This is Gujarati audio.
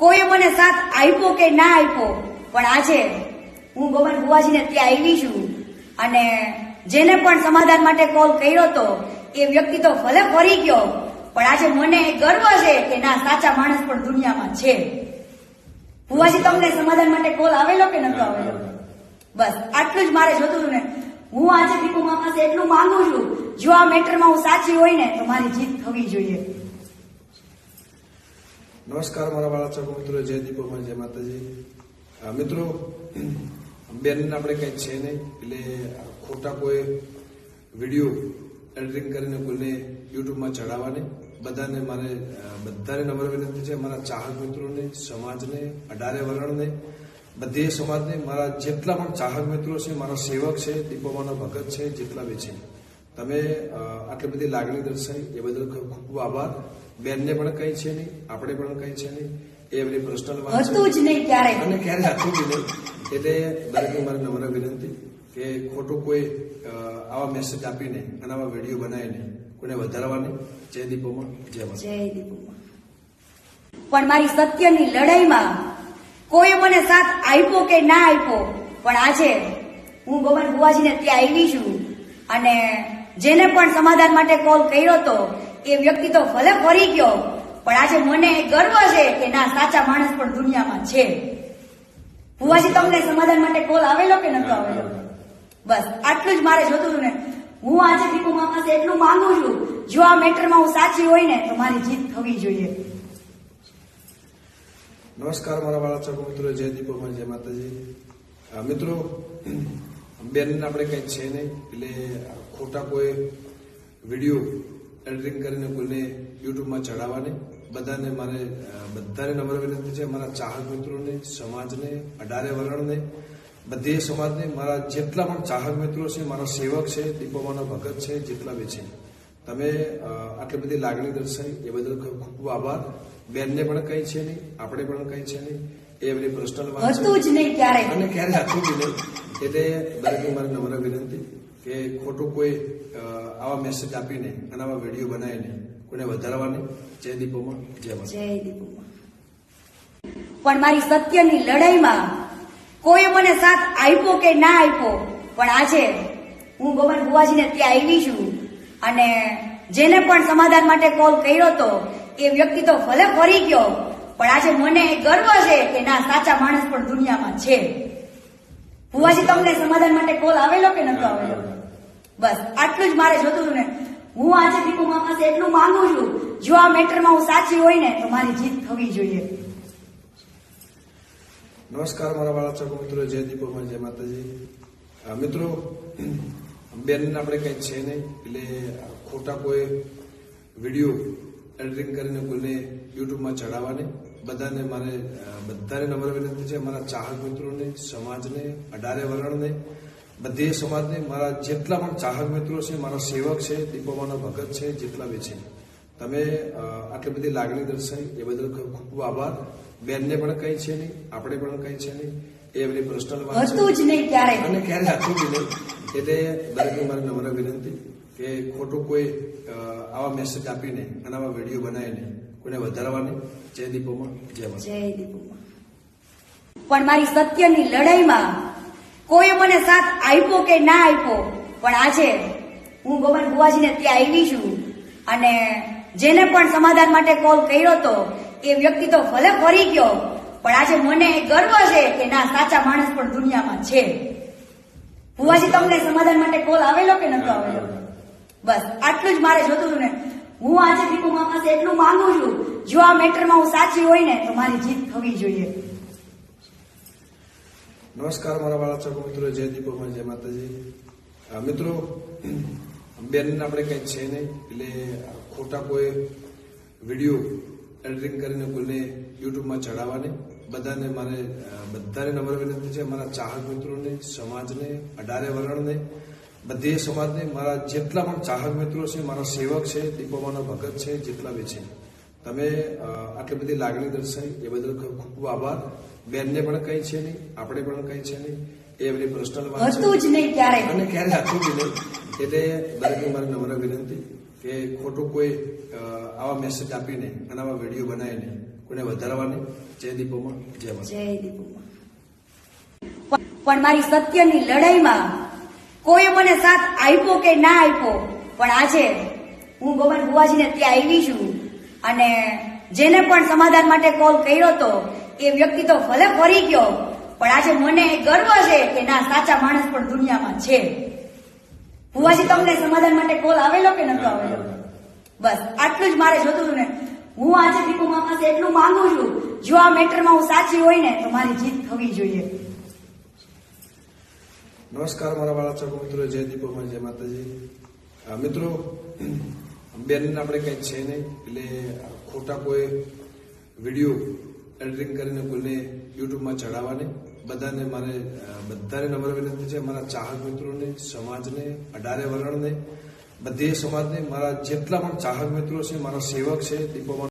કોઈ મને સાથ આપ્યો કે ના આપ્યો, પણ આજે હું ગોવન બુવાજીને ત્યાં આવી છું અને જેને પણ સમાધાન માટે કોલ કર્યો તો એ વ્યક્તિ તો ભલે ફરી ગયો, પણ આજે મને ગર્વ છે કે ના, સાચા માણસ પણ દુનિયામાં છે. બુવાજી તમને સમાધાન માટે કોલ આવેલો કે નતો આવેલો? બસ, આટલું જ મારે જોતું હતું ને. હું આજે દીપુમા પાસે એટલું માંગુ છું, જો આ મેટરમાં હું સાચી હોય ને, તો મારી જીત થવી જોઈએ. નમસ્કાર મારા વાળા ચાકો મિત્રો, જય દીપોમાં જય માતાજી. મિત્રો બેન આપણે કંઈ છે નહીં, એટલે ખોટા કોઈ વીડિયો એડિટિંગ કરીને કોઈને યુટ્યુબમાં ચડાવવાની. બધાને મારે બધાને નમ્ર વિનંતી છે, મારા ચાહક મિત્રોને, સમાજને, અઢારે વલણને, બધે સમાજને, મારા જેટલા પણ ચાહક મિત્રો છે, મારા સેવક છે, દીપોમાનો ભગત છે, જેટલા બી છે. તમે આટલી બધી લાગણી દર્શાવી, એ બદલ ખૂબ ખૂબ આભાર. બેનને પણ કઈ છે નહીં આપણે પણ કંઈ છે નહીં. એ એમની પર્સનલ વાત હતું જ નહીં ક્યારે અને ક્યારે હતું જ નહીં. એટલે દરેકને મારી નમ્ર વિનંતી કે ખોટું કોઈ આવા મેસેજ આપીને અને આવા વીડિયો બનાવીને કોને વધારવાની. જય દીપોમાં જય જય દીપોમાં. પણ મારી સત્યની લડાઈમાં કોઈ મને સાથ આપ્યો કે ના આપ્યો પણ આજે હું ગોવન બુવાજીને ત્યાં આવી છું અને જેને પણ સમાધાન માટે કોલ કર્યો તો એ વ્યક્તિ તો ભલે ફરી ગયો, પણ આજે મને ગર્વ છે કે ના સાચા માણસ પણ દુનિયામાં છે. ભુવાજી, તમને સમાધાન માટે કોલ આવેલો કે નતો આવેલો? બસ, આટલું જ મારે જોતું હતું ને. હું આજે દીપુ મામા એટલું માંગુ છું, જો આ મેટરમાં હું સાચી હોય ને, તો મારી જીત થવી જોઈએ. નમસ્કાર મારા વાળા મિત્રો, જય દીપોમાં જય માતાજી. મિત્રો બેન આપણે કંઈ છે નહીં, એટલે ખોટા કોઈ વીડિયો એડિટિંગ કરીને કોઈને યુટ્યુબમાં ચડાવવાની. બધાને મારે બધાને નમ્ર વિનંતી છે. મારા ચાહક મિત્રોને સમાજને અઢારે વલણને બધી સમાજને મારા જેટલા પણ ચાહક મિત્રો છે મારા સેવક છે દીપોમાનો ભગત છે જેટલા બી છે. તમે આટલી બધી લાગણી દર્શાવી એ બદલ ખૂબ ખૂબ આભાર. બેનને પણ કંઈ છે નહીં આપણે પણ કંઈ છે નહીં. એ એમની પર્સનલ વાત જ ક્યારેય. અને ક્યારે હતું બી નહીં. એટલે દરેકને મારી નમ્ર વિનંતી. કે ખોટો કોઈ આવા મેસેજ આપીને અને આવા વીડિયો બનાવીને કોને વધારવાની? જય દીપોમાં. જય જય પણ મારી સત્યની લડાઈમાં કોઈ મને સાથ આપ્યો કે ના આપ્યો, પણ આજે હું ગોવન બુવાજીને ત્યાં આવી છું અને જેને પણ સમાધાન માટે કોલ કર્યો તો એ વ્યક્તિ તો ભલે ફરી ગયો, પણ આજે મને ગર્વ છે કે ના સાચા માણસ પણ દુનિયામાં છે. બુવાજી તમને સમાધાન માટે કોલ આવેલો કે નતો આવેલો? બસ, આટલું જ મારે જોતું હતું ને. હું આજે દીપુ મામા એટલું માંગુ છું, જો આ મેટરમાં હું સાચી હોય ને, તો મારી જીત થવી જોઈએ. નમસ્કાર મારા વાળા મિત્રો, જય દીપો જય માતાજી. મિત્રો બેન આપણે કંઈ છે નહીં, એટલે ખોટા કોઈ વીડિયો એડિટિંગ કરીને કોઈને યુટ્યુબમાં ચડાવવાની બધાને મારે બધાને નમ્ર વિનંતી છે મારા ચાહક મિત્રોને સમાજને અઢારે વલણને બધે સમાજને મારા જેટલા પણ ચાહક મિત્રો છે મારા સેવક છે દીપોમાનો ભગત છે જેટલા બી છે. તમે આટલી બધી લાગણી દર્શાવી એ બદલ ખૂબ ખૂબ આભાર. બેનને પણ કંઈ છે નહીં આપણે પણ કંઈ છે નહીં. એ એમની પર્સનલ વાત છે. અને ક્યારે હતું જ નહીં. એટલે દરેકને મારી નમ્ર વિનંતી કે ખોટું કોઈ આવા મેસેજ આપીને અને આવા વીડિયો બનાવીને કોઈને વધારવાની? જય દીપોમાં. જય જય દીપોમાં. પણ મારી સત્યની લડાઈમાં કોઈ મને સાથ આપ્યો કે ના આપ્યો, પણ આજે હું ગોવન બુવાજીને ત્યાં આવી છું અને જેને પણ સમાધાન માટે કોલ કર્યો તો એ વ્યક્તિ તો ભલે ફરી ગયો, પણ આજે મને ગર્વ છે કે ના, સાચા માણસ પણ દુનિયામાં છે. બુવાજી તમને સમાધાન માટે કોલ આવેલો કે નતો આવેલો? બસ, આટલું જ મારે જોતું હતું ને. હું આજે દીપુ મામા પાસે એટલું માંગુ છું, જો આ મેટરમાં હું સાચી હોય ને, તો મારી જીત થવી જોઈએ. નમસ્કાર મારા વાળા ચાકો મિત્રો, જય દીપોમાં જય માતાજી. મિત્રો બેન આપણે કંઈ છે નહીં, એટલે ખોટા કોઈ વીડિયો એડિટિંગ કરીને કોઈને યુટ્યુબમાં ચડાવવાની. બધાને મારે, બધાને નમ્ર વિનંતી છે, મારા ચાહક મિત્રોને, સમાજને, અઢારે વર્ણને બધી સમાજને મારા જેટલા પણ ચાહક મિત્રો છે મારા સેવક છે દીપોમાનો ભગત છે જેટલા બી છે. તમે આટલી બધી લાગણી દર્શાવી એ બદલ ખૂબ ખૂબ આભાર. બેનને પણ કંઈ છે નહીં આપણે પણ કઈ છે નહીં. એ એમની પર્સનલ વાત છે. અને ક્યારે હતું નહીં. એટલે દરેકને મારી નમ્ર વિનંતી કે ખોટું કોઈ આવા મેસેજ આપીને અને આવા વીડિયો બનાવીને કોને વધારવાની જય દીપોમાં જય જય દીપોમાં. પણ મારી સત્યની લડાઈમાં કોઈ મને સાથ આપ્યો કે ના આપ્યો, પણ આજે હું ગોવન બુવાજીને ત્યાં આવી છું અને જેને પણ સમાધાન માટે કોલ કર્યો હતો, એ વ્યક્તિ તો ભલે ફરી ગયો, પણ આજે મને ગર્વ છે કે ના, સાચા માણસ પણ દુનિયામાં છે. બુવાજી તમને સમાધાન માટે કોલ આવેલો કે નતો આવેલો? બસ, આટલું જ મારે જોતું હતું ને, હું આજે દીપુ મામા એટલું માંગુ છું. જો આ મેટરમાં હું સાચી હોય ને, તો મારી જીત થવી જોઈએ. નમસ્કાર મારા વાળા ચાકો મિત્રો, જય દીપોમાં જય માતાજી. મિત્રો બેન આપણે કંઈ છે નહીં, એટલે ખોટા કોઈ વીડિયો એડિટિંગ કરીને કોઈને યુટ્યુબમાં ચડાવવાની. બધાને મારે બધાને નમ્ર વિનંતી છે. મારા ચાહક મિત્રોને, સમાજને, અઢારે વલણને બધે સમાજને, મારા જેટલા પણ ચાહક મિત્રો છે, મારા સેવક છે દીપોમાં